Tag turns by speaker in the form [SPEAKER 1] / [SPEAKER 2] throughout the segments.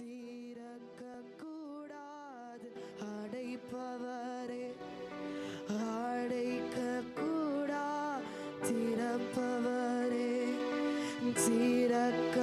[SPEAKER 1] சீரக்க கூடாது அடைப்பவரே அடைக்க கூடா திறப்பவரே சீரக்க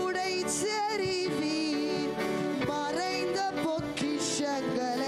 [SPEAKER 1] உடை செறிவி மறைந்த பொக்கிஷங்கள்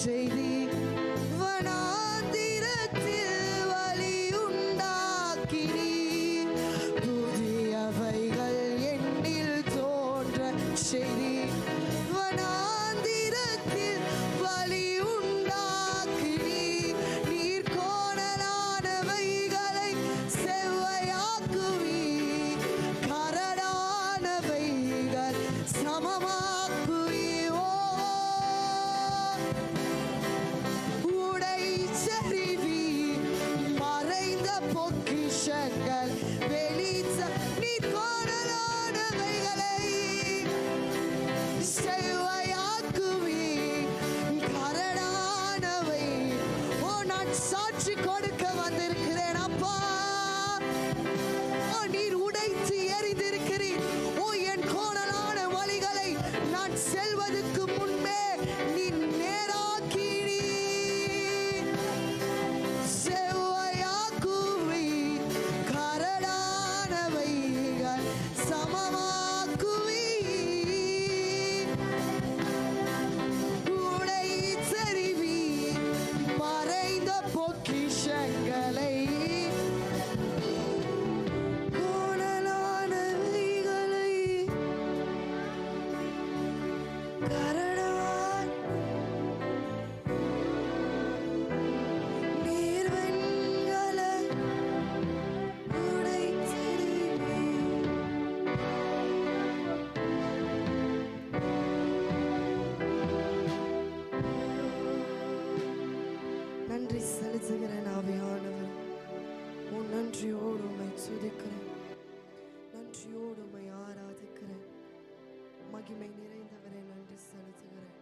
[SPEAKER 1] shady பேசுகிறேன் ஆவியானவர். உன் நன்றியோடு உமை சுதிக்கிறேன் நன்றியோடு உமை ஆராதிக்கிறேன். மகிமை நிறைந்தவரை நன்றி செலுத்துகிறேன்.